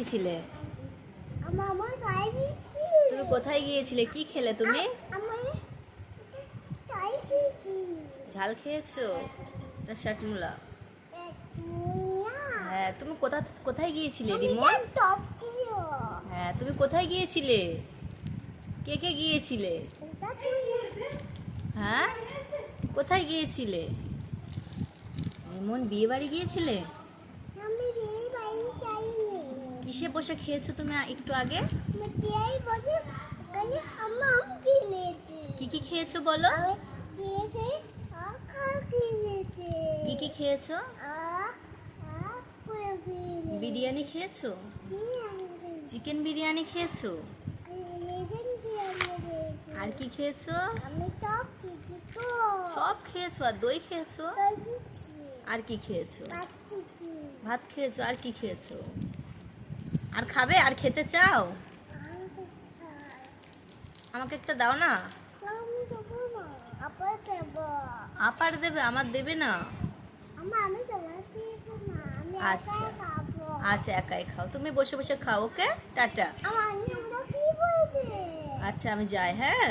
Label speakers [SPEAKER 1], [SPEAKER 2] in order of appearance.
[SPEAKER 1] গিয়েছিলে? তুমি কোথায় গিয়েছিলে? কি খেলে তুমি? ঝাল খেয়েছো? এটা শাটমুলা। হ্যাঁ তুমি কোথা কোথায় গিয়েছিলে রিমন? হ্যাঁ তুমি কোথায় গিয়েছিলে? কে কে গিয়েছিলে? হ্যাঁ? কোথায় গিয়েছিলে? রিমন বিয়ে বাড়ি গিয়েছিলে
[SPEAKER 2] আমি বিয়ে বাড়ি যাইনি
[SPEAKER 1] কিসে বসে খেয়েছো তুমি একটু আগে? কি কি খেয়েছো বলো? কি কি খেয়েছো? বিরিয়ানি খেয়েছো? চিকেন বিরিয়ানি খেয়েছো? আর কি খেয়েছো? সব খেয়েছো আর দই খেয়েছো? আর কি খেয়েছো? ভাত খেয়েছো আর কি খেয়েছো? আর খাবে? আর খেতে চাও? আমাকে একটা দাও না। আপার দেবে আমার দেবে না। আচ্ছা। আচ্ছা একাই খাও। তুমি বসে বসে খাও ওকে? টাটা। আচ্ছা আমি যাই হ্যাঁ?